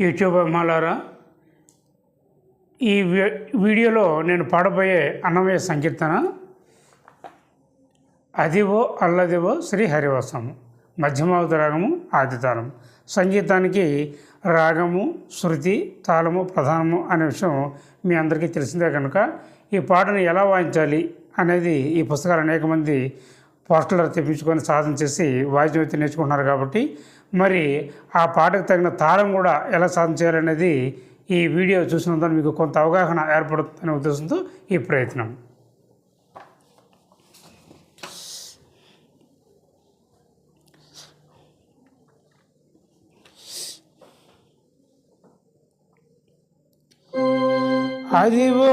YouTube అమ్మాలారా ఈ we- వీడియోలో నేను పాడబోయే అన్నమయ్య సంకీర్తన అదివో అల్లదివో శ్రీ హరివసము మధ్యమావతి రాగము ఆదితారం సంగీతానికి రాగము శృతి తాళము ప్రధానము అనే విషయం మీ అందరికీ తెలిసిందే కనుక ఈ పాటను ఎలా వాయించాలి అనేది ఈ పుస్తకాలు అనేక మంది పోస్టర్లు తెప్పించుకొని సాధన చేసి వాయిద్యం అయితే నేర్చుకుంటున్నారు కాబట్టి మరి ఆ పాటకు తగిన తాళం కూడా ఎలా సాధన చేయాలనేది ఈ వీడియో చూసినందుకు మీకు కొంత అవగాహన ఏర్పడుతుందనే ఉద్దేశంతో ఈ ప్రయత్నం. అదివో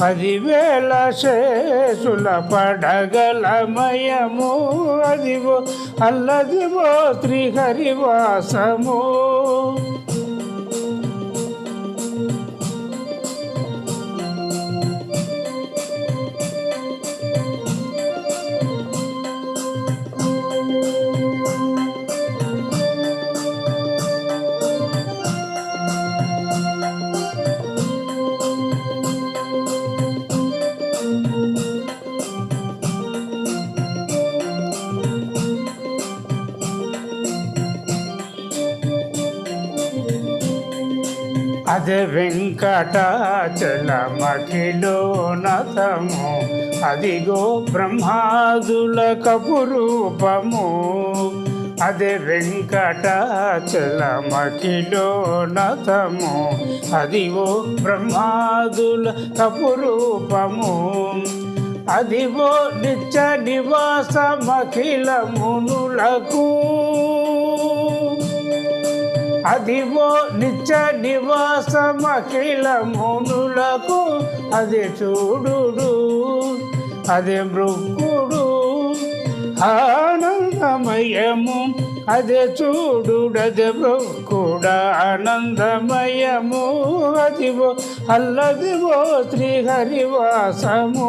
పదివేల శేషుల పడగలమయము అదివో అల్లదివో త్రిహరివాసము. అదే వెంకటాచలమఖిలోనతము. అదిగో బ్రహ్మాదుల కపురూపము. అదే వెంకటాచలమఖిలోనతము. అదిగో బ్రహ్మాదుల కపురూపము. అదిగో నిత్య నివాసమఖిల మునులకు అదివో నిత్య నివాసమఖిల మునులకు అది చూడు అది మృక్కుడు ఆనందమయము అదే చూడుడదే మృక్కుడ ఆనందమయము అదివో అల్లదివో శ్రీహరివాసము.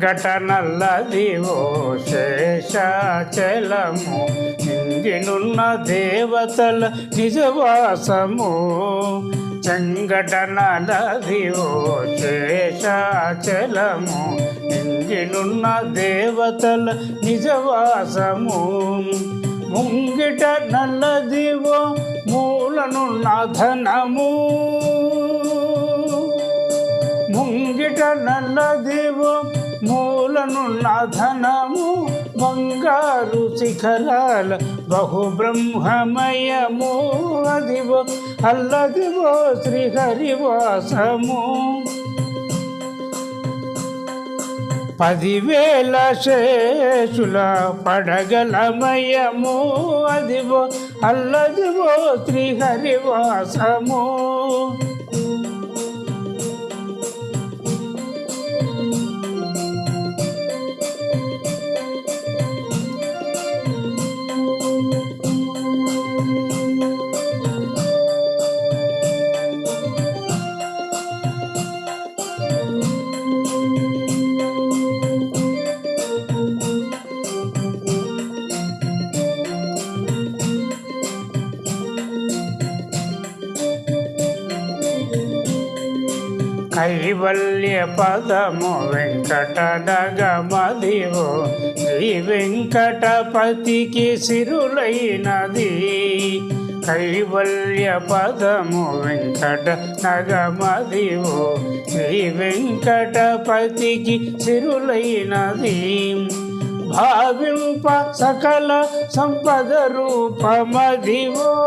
చెంగట ఓ శేషాచలము ఇంగినున్న దేవతల నిజవాసము. చెంగట ఓ శేషాచలము ఇంగినున్న దేవతల నిజవాసము. ముంగిట నల్లదివో మూలనున్న ధనము. ముంగిట నల్లదేవో మూలనున్న ధనము బంగారు శిఖరాల బహు బ్రహ్మమయము అదివో అల్లదివో శ్రీహరివాసము. పదివేల శేషుల పడగలమయము. అదివో అల్లదివో శ్రీహరివాసము. కైవల్య పదము వెంకట నగమదివో. శ్రీ వెంకటపతికి సిరులైనది. కైవల్య పదము వెంకట నగమదివో. శ్రీ వెంకటపతికి సిరులైనది. భావింప సకల సంపద రూపమదివో.